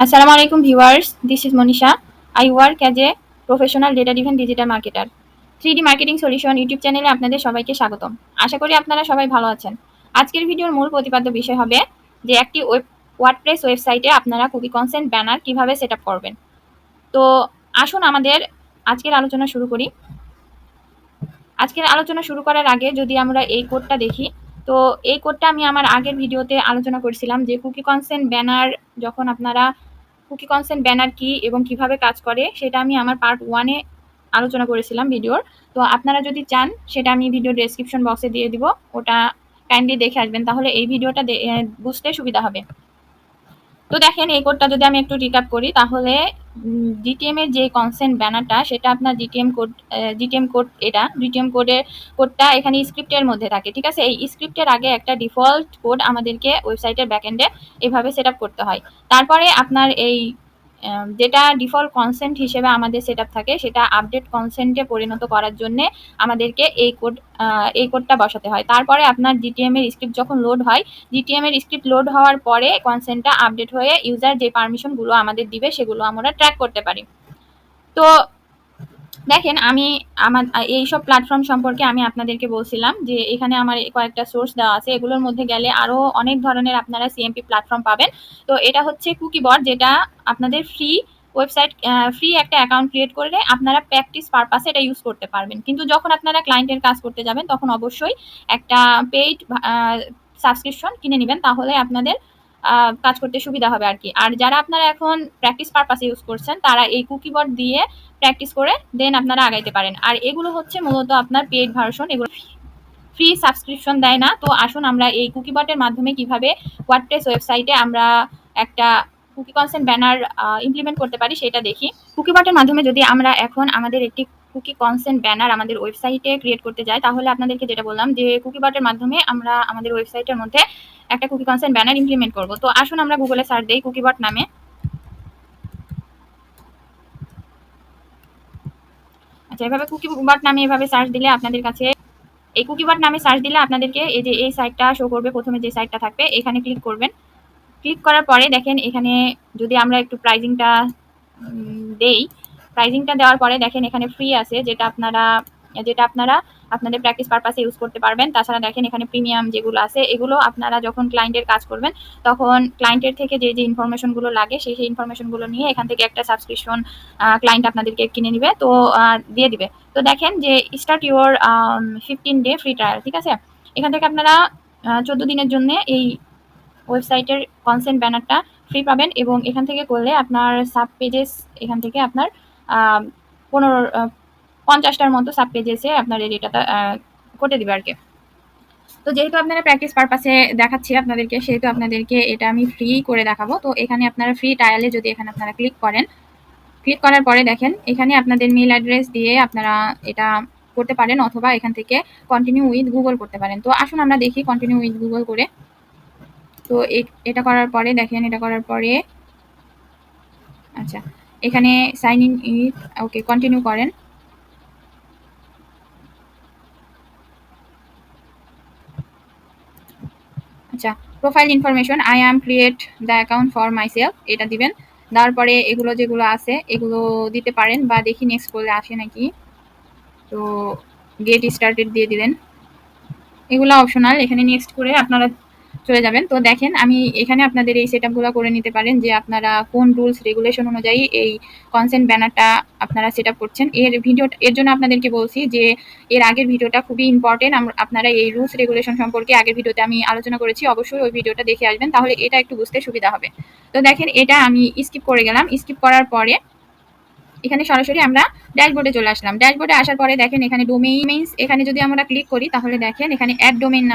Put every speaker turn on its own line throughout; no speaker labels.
Assalamu alaikum viewers, this is Monisha. I work as a professional data driven digital marketer. 3D marketing solution YouTube চ্যানেলে আপনাদের সবাইকে স্বাগতম। আশা করি আপনারা সবাই ভালো আছেন। আজকের ভিডিওর মূল প্রতিপাদ্য বিষয় হবে যে একটি ওয়েব ওয়ার্ডপ্রেস ওয়েবসাইটে আপনারা কুকি কনসেন্ট ব্যানার কীভাবে সেট করবেন। তো আসুন আমাদের আজকের আলোচনা শুরু করি। আজকের আলোচনা শুরু করার আগে যদি আমরা এই কোডটা দেখি তো এই কোডটা আমি আমার আগের ভিডিওতে আলোচনা করেছিলাম যে কুকি কনসেন্ট ব্যানার যখন আপনারা কুকি কনসেন্ট ব্যানার কি এবং কীভাবে কাজ করে, সেটা আমি আমার পার্ট ওয়ানে আলোচনা করেছিলাম ভিডিওর। তো আপনারা যদি চান, সেটা আমি ভিডিও ডেসক্রিপশন বক্সে দিয়ে দিব। ওটা কাইন্ডলি দেখে আসবেন, তাহলে এই ভিডিওটা বুঝতে সুবিধা হবে। তো দেখেন, এই কোডটা যদি আমি একটু রিকাপ করি, তাহলে ডিটিএম এর যে কনসেন্ট ব্যানারটা সেটা আপনার ডিটিএম কোড ডিটিএম কোড এটা ডিটিএম কোডের কোডটা এখানে স্ক্রিপ্টের মধ্যে থাকে, ঠিক আছে? এই স্ক্রিপ্টের আগে একটা ডিফল্ট কোড আমাদেরকে ওয়েবসাইটের ব্যাকএন্ডে এভাবে সেট করতে হয়। তারপরে আপনার এই যেটা ডিফল্ট কনসেন্ট হিসেবে আমাদের সেট থাকে, সেটা আপডেট কনসেন্টে পরিণত করার জন্যে আমাদেরকে এই কোড এই কোডটা বসাতে হয়। তারপরে আপনার জিটিএম এর স্ক্রিপ্ট যখন লোড হয় জিটিএম এর স্ক্রিপ্ট লোড হওয়ার পরে কনসেন্টটা আপডেট হয়ে ইউজার যে পারমিশনগুলো আমাদের দিবে, সেগুলো আমরা ট্র্যাক করতে পারি। তো দেখেন, আমি আমার এই সব প্ল্যাটফর্ম সম্পর্কে আমি আপনাদেরকে বলছিলাম যে এখানে আমার কয়েকটা সোর্স দেওয়া আছে। এগুলোর মধ্যে গেলে আরও অনেক ধরনের আপনারা সিএমপি প্ল্যাটফর্ম পাবেন। তো এটা হচ্ছে কুকিবট যেটা আপনাদের ফ্রি ওয়েবসাইট ফ্রি একটা অ্যাকাউন্ট ক্রিয়েট করে আপনারা প্র্যাকটিস পারপাসে এটা ইউজ করতে পারবেন। কিন্তু যখন আপনারা ক্লায়েন্টের কাজ করতে যাবেন, তখন অবশ্যই একটা পেইড সাবস্ক্রিপশন কিনে নেবেন। তাহলে আপনাদের কাজ করতে সুবিধা হবে আর কি। আর যারা আপনারা এখন প্র্যাকটিস পারপাসে ইউজ করছেন, তারা এই কুকি কুকিবোর্ড দিয়ে প্র্যাকটিস করে দেন আপনারা আগাইতে পারেন। আর এগুলো হচ্ছে মূলত আপনার পেড ভার্সন এগুলো ফ্রি সাবস্ক্রিপশন দেয় না। তো আসুন আমরা এই কুকিবটের মাধ্যমে কীভাবে ওয়ার্ডপ্রেস ওয়েবসাইটে আমরা একটা কুকি কনসেন্ট ব্যানার ইমপ্লিমেন্ট করতে পারি সেটা দেখি। কুকিবটের মাধ্যমে যদি আমরা এখন আমাদের একটি কুকি কনসেন্ট ব্যানার আমাদের ওয়েবসাইটে ক্রিয়েট করতে যাই, তাহলে আপনাদেরকে যেটা বললাম যে কুকিবটের মাধ্যমে আমরা আমাদের ওয়েবসাইটের মধ্যে একটা কুকি কনসেন্ট ব্যানার ইমপ্লিমেন্ট করব। তো আসুন আমরা গুগলে সার্চ দিই কুকিবট নামে। আচ্ছা এভাবে কুকিবট নামে এভাবে সার্চ দিলে আপনাদের কাছে এই কুকিবট নামে সার্চ দিলে আপনাদেরকে এই যে এই সাইটটা শো করবে, প্রথমে যে সাইটটা থাকবে, এখানে ক্লিক করবেন। ক্লিক করার পরে দেখেন এখানে যদি আমরা একটু প্রাইজিংটা দেই প্রাইজিংটা দেওয়ার পরে দেখেন এখানে ফ্রি আছে, যেটা আপনারা যেটা আপনারা আপনাদের প্র্যাকটিস পারপাসে ইউজ করতে পারবেন। তাছাড়া দেখেন এখানে প্রিমিয়াম যেগুলো আছে, এগুলো আপনারা যখন ক্লায়েন্টের কাজ করবেন, তখন ক্লায়েন্টের থেকে যে যে ইনফরমেশনগুলো লাগে, সেই সেই ইনফরমেশনগুলো নিয়ে এখান থেকে একটা সাবস্ক্রিপশন ক্লায়েন্ট আপনাদেরকে কিনে নিবে, তো দিয়ে দিবে। তো দেখেন যে start your fifteen day free trial ঠিক আছে? এখান থেকে আপনারা চোদ্দ দিনের জন্য এই ওয়েবসাইটের কনসেন্ট ব্যানারটা ফ্রি পাবেন এবং এখান থেকে করলে আপনার সাব পেজেস এখান থেকে আপনার পনেরো পঞ্চাশটার মতো সাব পেজেসে আপনার এই করে দিবে আর কি। তো যেহেতু আপনারা প্র্যাকটিস পারপাসে দেখাচ্ছি আপনাদেরকে, সেহেতু আপনাদেরকে এটা আমি ফ্রি করে দেখাবো। তো এখানে আপনারা ফ্রি ট্রায়ালে যদি এখানে আপনারা ক্লিক করেন ক্লিক করার পরে দেখেন, এখানে আপনাদের মেল অ্যাড্রেস দিয়ে আপনারা এটা করতে পারেন অথবা এখান থেকে কন্টিনিউ উইথ গুগল করতে পারেন। তো আসুন আমরা দেখি কন্টিনিউ উইথ গুগল করে। তো এটা করার পরে দেখেন, এটা করার পরে আচ্ছা এখানে sign in with okay continue করেন। আচ্ছা profile information I am create the account for myself এটা দিবেন। তারপরে এগুলো যেগুলো আছে, এগুলো দিতে পারেন বা দেখি নেক্সট করলে আসে নাকি। তো গেট স্টার্টেড দিয়ে দিলেন। এগুলো অপশনাল এখানে নেক্সট করে আপনারা চলে যাবেন। তো দেখেন, আমি এখানে আপনাদের এই সেট করে নিতে পারেন যে আপনারা কোন রুলস রেগুলেশন অনুযায়ী এই কনসেন্ট ব্যানারটা আপনারা সেট করছেন। এর ভিডিও এর জন্য আপনাদেরকে বলছি যে এর আগের ভিডিওটা খুবই ইম্পর্টেন্ট আপনারা এই রুলস রেগুলেশন সম্পর্কে আগের ভিডিওতে আমি আলোচনা করেছি। অবশ্যই ওই ভিডিওটা দেখে আসবেন, তাহলে এটা একটু বুঝতে সুবিধা হবে। তো দেখেন, এটা আমি স্কিপ করে গেলাম। স্কিপ করার পরে এখানে সরাসরি আমরা ড্যাশবোর্ডে চলে আসলাম। ড্যাশবোর্ডে আসার পরে দেখেন, এখানে ডোমেইন এখানে যদি আমরা ক্লিক করি, তাহলে দেখেন, এখানে অ্যাড ডোমেইন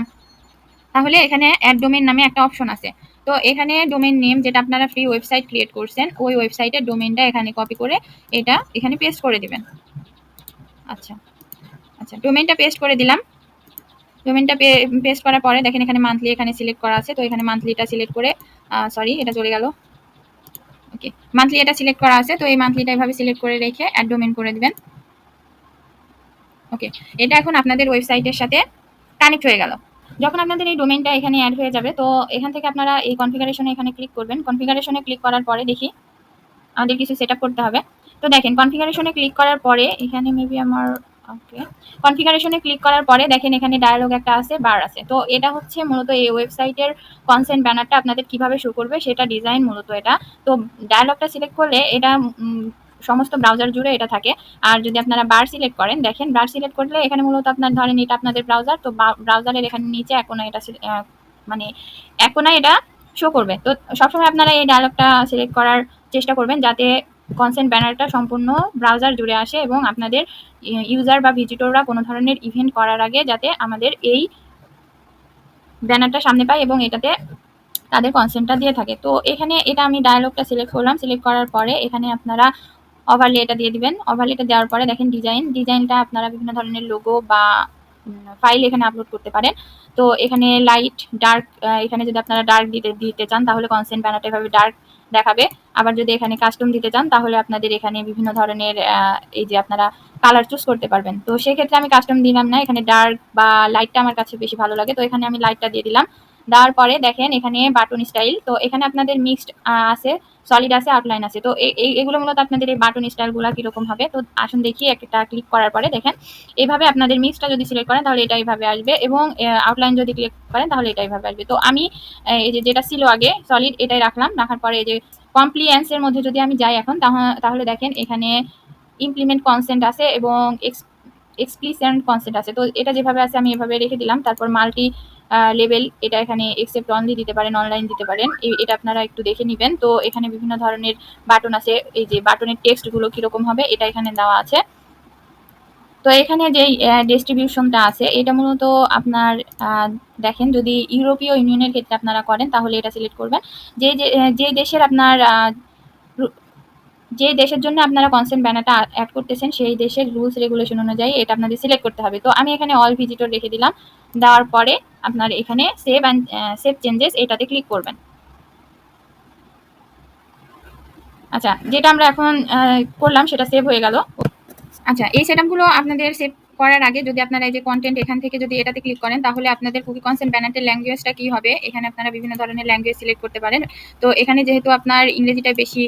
তাহলে এখানে অ্যাড ডোমেন নামে একটা অপশন আছে। তো এখানে ডোমেন নেম যেটা আপনারা ফ্রি ওয়েবসাইট ক্রিয়েট করছেন, ওই ওয়েবসাইটের ডোমেনটা এখানে কপি করে এটা এখানে পেস্ট করে দিবেন। আচ্ছা আচ্ছা ডোমেনটা পেস্ট করে দিলাম। ডোমেনটা পেস্ট করার পরে দেখেন এখানে মান্থলি এখানে সিলেক্ট করা আছে, তো এখানে মান্থলিটা সিলেক্ট করে সরি এটা চলে গেল। ওকে মান্থলি এটা সিলেক্ট করা আছে, তো এই মান্থলিটা এভাবে সিলেক্ট করে রেখে অ্যাড ডোমেন করে দিবেন। ওকে এটা এখন আপনাদের ওয়েবসাইটের সাথে কানেক্ট হয়ে গেল। যখন আপনাদের এই ডোমেইনটা এখানে অ্যাড হয়ে যাবে, তো এখান থেকে আপনারা এই কনফিগারেশনে এখানে ক্লিক করবেন। কনফিগারেশনে ক্লিক করার পরে দেখি আমাদের কিছু সেট করতে হবে। তো দেখেন কনফিগারেশনে ক্লিক করার পরে এখানে মেবি আমার ওকে কনফিগারেশনে ক্লিক করার পরে দেখেন এখানে ডায়ালগ একটা আছে বার আছে। তো এটা হচ্ছে মূলত এই ওয়েবসাইটের কনসেন্ট ব্যানারটা আপনাদের কীভাবে শো করবে, সেটা ডিজাইন মূলত এটা। তো ডায়ালগটা সিলেক্ট করলে এটা সমস্ত ব্রাউজার জুড়ে এটা থাকে। আর যদি আপনারা বার সিলেক্ট করেন, দেখেন বার সিলেক্ট করলে এখানে মূলত আপনার ধরেন এটা আপনাদের ব্রাউজার তো ব্রাউজারের এখানে নিচে এখন এটা মানে এখন এটা শো করবে। তো সবসময় আপনারা এই ডায়ালগটা সিলেক্ট করার চেষ্টা করবেন যাতে কনসেন্ট ব্যানারটা সম্পূর্ণ ব্রাউজার জুড়ে আসে এবং আপনাদের ইউজার বা ভিজিটররা কোনো ধরনের ইভেন্ট করার আগে যাতে আমাদের এই ব্যানারটা সামনে পায় এবং এটাতে তাদের কনসেন্টটা দিয়ে থাকে। তো এখানে এটা আমি ডায়ালগটা সিলেক্ট করলাম। সিলেক্ট করার পরে এখানে আপনারা ওভারলে এটা দিয়ে দিবেন। ওভারলেটা দেওয়ার পরে দেখেন ডিজাইন ডিজাইনটা আপনারা বিভিন্ন ধরনের লোগো বা ফাইল এখানে আপলোড করতে পারেন। তো এখানে লাইট ডার্ক এখানে যদি আপনারা ডার্ক দিতে দিতে চান, তাহলে কনসেন্ট ব্যানারটা এভাবে ডার্ক দেখাবে। আবার যদি এখানে কাস্টম দিতে চান, তাহলে আপনাদের এখানে বিভিন্ন ধরনের এই যে আপনারা কালার চুজ করতে পারবেন। তো সেক্ষেত্রে আমি কাস্টম দিলাম না। এখানে ডার্ক বা লাইটটা আমার কাছে বেশি ভালো লাগে। তো এখানে আমি লাইটটা দিয়ে দিলাম। দেওয়ার পরে দেখেন এখানে বাটন স্টাইল তো এখানে আপনাদের মিক্সড আছে। সলিড আছে আউটলাইন আছে। তো এগুলো মূলত আপনাদের এই বাটন স্টাইলগুলো কীরকম হবে? তো আসুন দেখি, একটা ক্লিক করার পরে দেখেন। এইভাবে আপনাদের মিক্সটা যদি সিলেক্ট করেন, তাহলে এটা এইভাবে আসবে এবং আউটলাইন যদি ক্লিক করেন, তাহলে এটা এইভাবে আসবে। তো আমি এই যে যেটা ছিল আগে সলিড এটাই রাখলাম। রাখার পরে এই যে কমপ্লিয়েন্সের মধ্যে যদি আমি যাই এখন তাহলে দেখেন এখানে ইমপ্লিমেন্ট কনসেন্ট আছে এবং এক্স এক্সপ্লিসেন্ট কনসেন্ট আছে। তো এটা যেভাবে আছে, আমি এভাবে রেখে দিলাম। তারপর মাল্টি লেভেল এটা এখানে এক্সেপ্ট অনলি দিতে পারেন অনলাইন দিতে পারেন। এটা আপনারা একটু দেখে নেবেন। তো এখানে বিভিন্ন ধরনের বাটন আছে। এই যে বাটনের টেক্সটগুলো কীরকম হবে, এটা এখানে দেওয়া আছে। তো এখানে যে ডিস্ট্রিবিউশনটা আছে, এটা মূলত আপনার দেখেন যদি ইউরোপীয় ইউনিয়নের ক্ষেত্রে আপনারা করেন, তাহলে এটা সিলেক্ট করবেন। যে যে দেশের আপনার যে দেশের জন্য আপনারা কনসেন্ট ব্যানারটা অ্যাড করতেছেন, সেই দেশের রুলস রেগুলেশন অনুযায়ী এটা আপনাদের সিলেক্ট করতে হবে। তো আমি এখানে অল ভিজিটর রেখে দিলাম। দেওয়ার পরে আপনার এখানে সেভ অ্যান্ড সেভ চেঞ্জেস এটাতে ক্লিক করবেন। আচ্ছা যেটা আমরা এখন করলাম সেটা সেভ হয়ে গেল। আচ্ছা এই সেটআপগুলো আপনাদের সেভ করার আগে যদি আপনারা এই যে কন্টেন্ট এখান থেকে যদি এটাতে ক্লিক করেন, তাহলে আপনাদের কুকি কনসেন্ট ব্যানারটের ল্যাঙ্গুয়েজটা কি হবে? এখানে আপনারা বিভিন্ন ধরনের ল্যাঙ্গুয়েজ সিলেক্ট করতে পারেন। তো এখানে যেহেতু আপনার ইংরেজিটা বেশি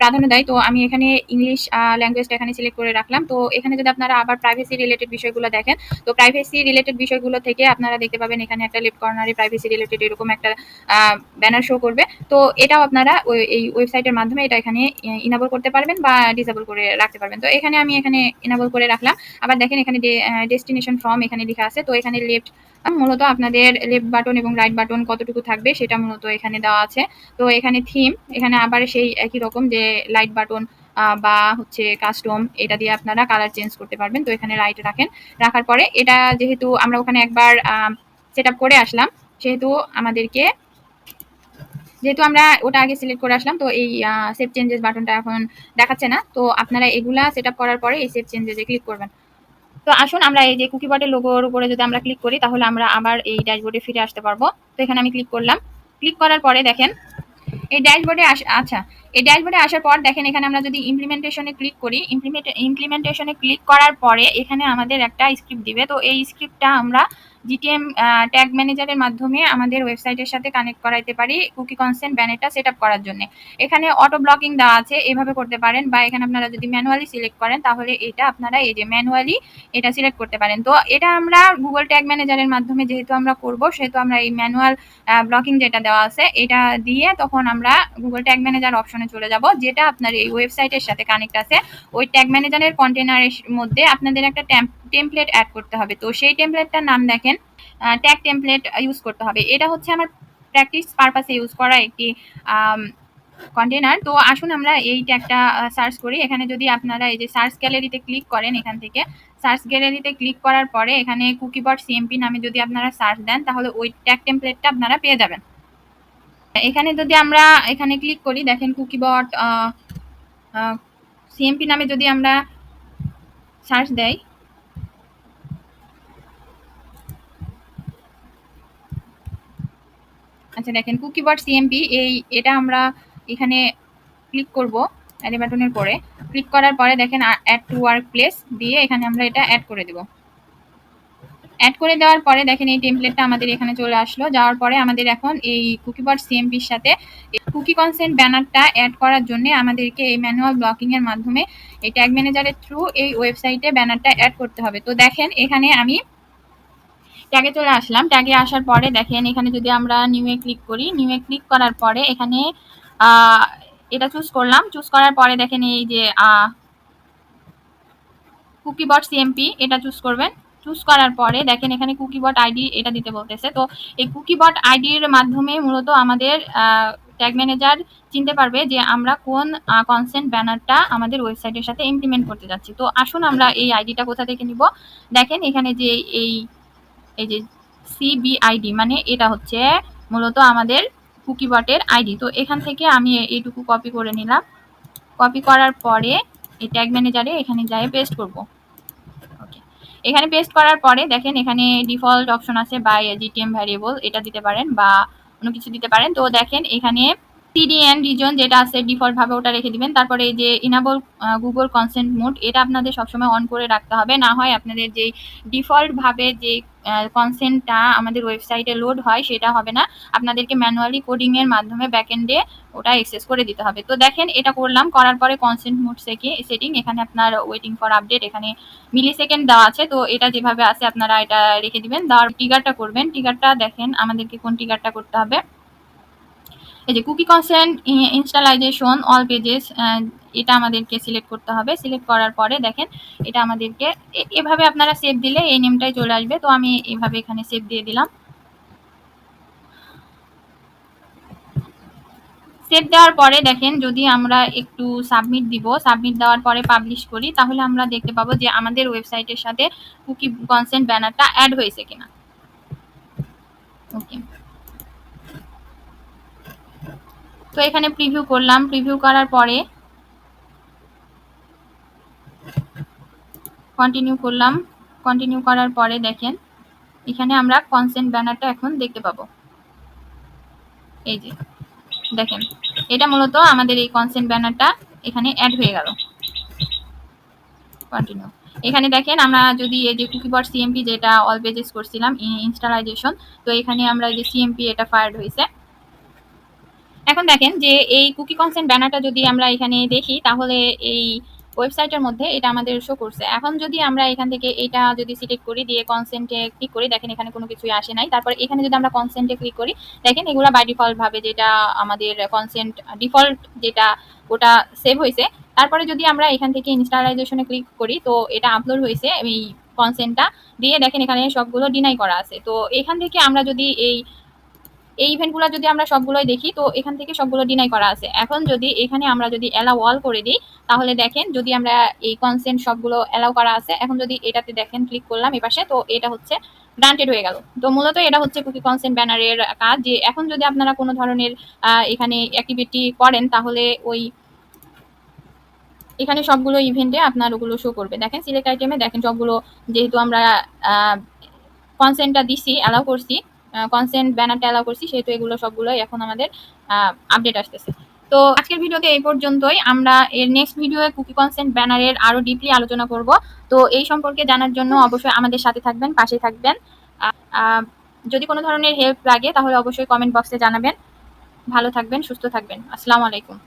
প্রাধান্য দেয়। তো আমি এখানে ইংলিশ ল্যাঙ্গুয়েজটা এখানে সিলেক্ট করে রাখলাম। তো এখানে যদি আপনারা আবার প্রাইভেসি রিলেটেড বিষয়গুলো দেখেন, তো প্রাইভেসি রিলেটেড বিষয়গুলো থেকে আপনারা দেখতে পাবেন এখানে একটা লেফট কর্নারে প্রাইভেসি রিলেটেড এরকম একটা ব্যানার শো করবে। তো এটাও আপনারা এই ওয়েবসাইটের মাধ্যমে এটা এখানে ইনাবল করতে পারবেন বা ডিসেবল করে রাখতে পারবেন। তো এখানে আমি এখানে ইনাবল করে রাখলাম। আবার দেখেন এখানে ডেস্টিনেশন ফর্ম এখানে লেখা আছে। তো এখানে লেফট মূলত আপনাদের লেফট বাটন এবং রাইট বাটন কতটুকু থাকবে সেটা মূলত এখানে দেওয়া আছে। তো এখানে থিম এখানে আবার সেই একই রকম যে লাইট বাটন বা হচ্ছে কাস্টম এটা দিয়ে আপনারা কালার চেঞ্জ করতে পারবেন। তো এখানে লাইট রাখেন। রাখার পরে এটা যেহেতু আমরা ওখানে একবার সেট করে আসলাম, সেহেতু আমাদেরকে, যেহেতু আমরা ওটা আগে সিলেক্ট করে আসলাম, তো এই সেভ চেঞ্জেস বাটনটা এখন দেখাচ্ছে না। তো আপনারা এগুলা সেট করার পরে এই সেভ চেঞ্জেসে ক্লিক করবেন। তো আসুন, আমরা এই যে কুকি বাটের লোগোর উপরে যদি আমরা ক্লিক করি, তাহলে আমরা আবার এই ড্যাশবোর্ডে ফিরে আসতে পারব। তো এখানে আমি ক্লিক করলাম। ক্লিক করার পরে দেখেন, এই ড্যাশবোর্ডে আচ্ছা এই ড্যাশবোর্ডে আসার পর দেখেন, এখানে আমরা যদি ইমপ্লিমেন্টেশনে ক্লিক করি ইমপ্লিমেন্ট ইমপ্লিমেন্টেশনে ক্লিক করার পরে এখানে আমাদের একটা স্ক্রিপ্ট দিবে। তো এই স্ক্রিপ্টটা আমরা জিটিএম ট্যাগ ম্যানেজারের মাধ্যমে আমাদের ওয়েবসাইটের সাথে কানেক্ট করাইতে পারি কুকি কনসেন্ট ব্যানারটা সেট আপ করার জন্য। এখানে অটো ব্লকিং দেওয়া আছে, এভাবে করতে পারেন বা এখানে আপনারা যদি ম্যানুয়ালি সিলেক্ট করেন তাহলে এটা আপনারা এই যে ম্যানুয়ালি এটা সিলেক্ট করতে পারেন। তো এটা আমরা গুগল ট্যাগ ম্যানেজারের মাধ্যমে যেহেতু আমরা করব, সেহেতু আমরা এই ম্যানুয়াল ব্লকিং যেটা দেওয়া আছে, এটা দিয়ে তখন আমরা গুগল ট্যাগ ম্যানেজার অপশনে চলে যাব, যেটা আপনার এই ওয়েবসাইটের সাথে কানেক্ট আছে। ওই ট্যাগ ম্যানেজারের কন্টেনারের মধ্যে আপনাদের একটা টেমপ্লেট অ্যাড করতে হবে। তো সেই টেমপ্লেটটার নাম দেখেন ট্যাগ টেমপ্লেট ইউজ করতে হবে। এটা হচ্ছে আমার প্র্যাকটিস পারপাসে ইউজ করা একটি কন্টেনার তো আসুন আমরা এই ট্যাগটা সার্চ করি। এখানে যদি আপনারা এই যে সার্চ গ্যালারিতে ক্লিক করেন এখান থেকে সার্চ গ্যালারিতে ক্লিক করার পরে এখানে কুকিবট সিএমপি নামে যদি আপনারা সার্চ দেন, তাহলে ওই ট্যাগ টেমপ্লেটটা আপনারা পেয়ে যাবেন। এখানে যদি আমরা এখানে ক্লিক করি, দেখেন কুকিবট সিএমপি নামে যদি আমরা সার্চ দেয় আচ্ছা দেখেন কুকি কুকিবট সিএমপি এই, এটা আমরা এখানে ক্লিক করব অ্যাড বাটনের পরে। ক্লিক করার পরে দেখেন অ্যাড টু ওয়ার্ক প্লেস দিয়ে এখানে আমরা এটা অ্যাড করে দেব। অ্যাড করে দেওয়ার পরে দেখেন, এই টেমপ্লেটটা আমাদের এখানে চলে আসলো। যাওয়ার পরে আমাদের এখন এই কুকি কুকিবট সিএমপির সাথে কুকি কনসেন্ট ব্যানারটা অ্যাড করার জন্য আমাদেরকে এই ম্যানুয়াল ব্লকিংয়ের মাধ্যমে এই ট্যাগ ম্যানেজারের থ্রু এই ওয়েবসাইটে ব্যানারটা অ্যাড করতে হবে। তো দেখেন, এখানে আমি ট্যাগে চলে আসলাম। ট্যাগে আসার পরে দেখেন, এখানে যদি আমরা নিউয়ে ক্লিক করি নিউয়ে ক্লিক করার পরে এখানে এটা চুজ করলাম। চুজ করার পরে দেখেন এই যে কুকিবট সিএমপি এটা চুজ করবেন। চুজ করার পরে দেখেন এখানে কুকি বট আইডি এটা দিতে বলতেছে। তো এই কুকি বট আইডির মাধ্যমে মূলত আমাদের ট্যাগ ম্যানেজার চিনতে পারবে যে আমরা কোন কনসেন্ট ব্যানারটা আমাদের ওয়েবসাইটের সাথে ইমপ্লিমেন্ট করতে যাচ্ছি। তো আসুন আমরা এই আইডিটা কোথা থেকে নিব? দেখেন এখানে যে এই এই যে সিবিআইডি মানে এটা হচ্ছে মূলত আমাদের কুকিবটের আইডি তো এখান থেকে আমি এইটুকু কপি করে নিলাম। কপি করার পরে এই ট্যাগ ম্যানেজারে এখানে যাই পেস্ট করব। ওকে এখানে পেস্ট করার পরে দেখেন এখানে ডিফল্ট অপশন আছে বাই জিটিএম ভ্যারিয়েবল এটা দিতে পারেন বা অন্য কিছু দিতে পারেন। তো দেখেন এখানে সিডিএন রিজন যেটা আছে ডিফল্ট ভাবে ওটা রেখে দিবেন। তারপরে এই যে ইনাবল গুগল কনসেন্ট মোড এটা আপনাদের সবসময় অন করে রাখতে হবে। না হয় আপনাদের যেই ডিফল্ট ভাবে যে কনসেন্টটা আমাদের ওয়েবসাইটে লোড হয়, সেটা হবে না। আপনাদেরকে ম্যানুয়ালি কোডিং এর মাধ্যমে ব্যাকএন্ডে ওটা এক্সেস করে দিতে হবে। তো দেখেন, এটা করলাম, করার পরে কনসেন্ট মোড থেকে সেটিং এখানে আপনার ওয়েটিং ফর আপডেট এখানে মিলি সেকেন্ড দেওয়া আছে। তো এটা যেভাবে আছে, আপনারা এটা রেখে দিবেন। দেওয়ার টিগারটা করবেন। টিগারটা দেখেন, আমাদেরকে কোন টিগারটা করতে হবে? এই যে cookie consent initialisation all pages এটা আমাদেরকে সিলেক্ট করতে হবে। সিলেক্ট করার পরে দেখেন, এটা আমাদেরকে এভাবে আপনারা সেভ দিলে এই নেমটাই চলে আসবে। তো আমি এভাবে এখানে সেভ দিয়ে দিলাম। সেভ দেওয়ার পরে দেখেন, যদি আমরা একটু সাবমিট দিব সাবমিট দেওয়ার পরে পাবলিশ করি, তাহলে আমরা দেখতে পাবো যে আমাদের ওয়েবসাইটের সাথে কুকি কনসেন্ট ব্যানারটা অ্যাড হয়েছে কিনা। ওকে তো এখানে প্রিভিউ করলাম। প্রিভিউ করার পরে কন্টিনিউ করলাম। কন্টিনিউ করার পরে দেখেন, এখানে আমরা কনসেন্ট ব্যানারটা এখন দেখতে পাবো। এই যে, দেখেন, এটা মূলত আমাদের এই কনসেন্ট ব্যানারটা এখানে অ্যাড হয়ে গেল। কন্টিনিউ এখানে দেখেন, আমরা যদি এই যে কুকিবট সিএমপি যেটা অল পেজেস করছিলাম ইনস্টলাইজেশন তো এখানে আমরা যে সিএমপি এটা ফায়ার্ড হয়েছে এখন দেখেন যে এই কুকি কনসেন্ট ব্যানারটা যদি আমরা এখানে দেখি, তাহলে এই ওয়েবসাইটের মধ্যে এটা আমাদের শো করছে। এখন যদি আমরা এখান থেকে এটা যদি সিলেক্ট করি, দিয়ে কনসেন্টে ক্লিক করি, দেখেন এখানে কোনো কিছুই আসে নাই। তারপর এখানে যদি আমরা কনসেন্টে ক্লিক করি, দেখেন এগুলো বাই ডিফল্ট ভাবে যেটা আমাদের কনসেন্ট ডিফল্ট যেটা, ওটা সেভ হয়েছে। তারপরে যদি আমরা এখান থেকে ইনস্টলাইজেশনে ক্লিক করি, তো এটা আপলোড হয়েছে এই কনসেন্টটা দিয়ে দেখেন এখানে সবগুলো ডিনাই করা আছে। তো এখান থেকে আমরা যদি এই এই ইভেন্টগুলো যদি আমরা সবগুলোই দেখি, তো এখান থেকে সবগুলো ডিনাই করা আছে। এখন যদি এখানে আমরা যদি অ্যালাউ অল করে দিই, তাহলে দেখেন যদি আমরা এই কনসেন্ট সবগুলো অ্যালাউ করা আছে, এখন যদি এটাতে দেখেন ক্লিক করলাম এপাশে, তো এটা হচ্ছে গ্রান্টেড হয়ে গেল। তো মূলত এটা হচ্ছে কুকি কনসেন্ট ব্যানারের কাজ যে এখন যদি আপনারা কোনো ধরনের এখানে অ্যাক্টিভিটি করেন, তাহলে ওই এখানে সবগুলো ইভেন্টে আপনার ওগুলো শো করবে। দেখেন সিলেক্ট আইটেমে দেখেন সবগুলো যেহেতু আমরা কনসেন্টটা দিছি অ্যালাউ করছি কনসেন্ট ব্যানারটা অ্যালাউ করছি, সেহেতু এগুলো সবগুলোই এখন আমাদের আপডেট আসতেছে। তো আজকের ভিডিওতে এই পর্যন্তই। আমরা এর নেক্সট ভিডিওয়ে কুকি কনসেন্ট ব্যানারের আরও ডিপলি আলোচনা করব। তো এই সম্পর্কে জানার জন্য অবশ্যই আমাদের সাথে থাকবেন পাশে থাকবেন। যদি কোনো ধরনের হেল্প লাগে, তাহলে অবশ্যই কমেন্ট বক্সে জানাবেন। ভালো থাকবেন, সুস্থ থাকবেন। আসসালামু আলাইকুম।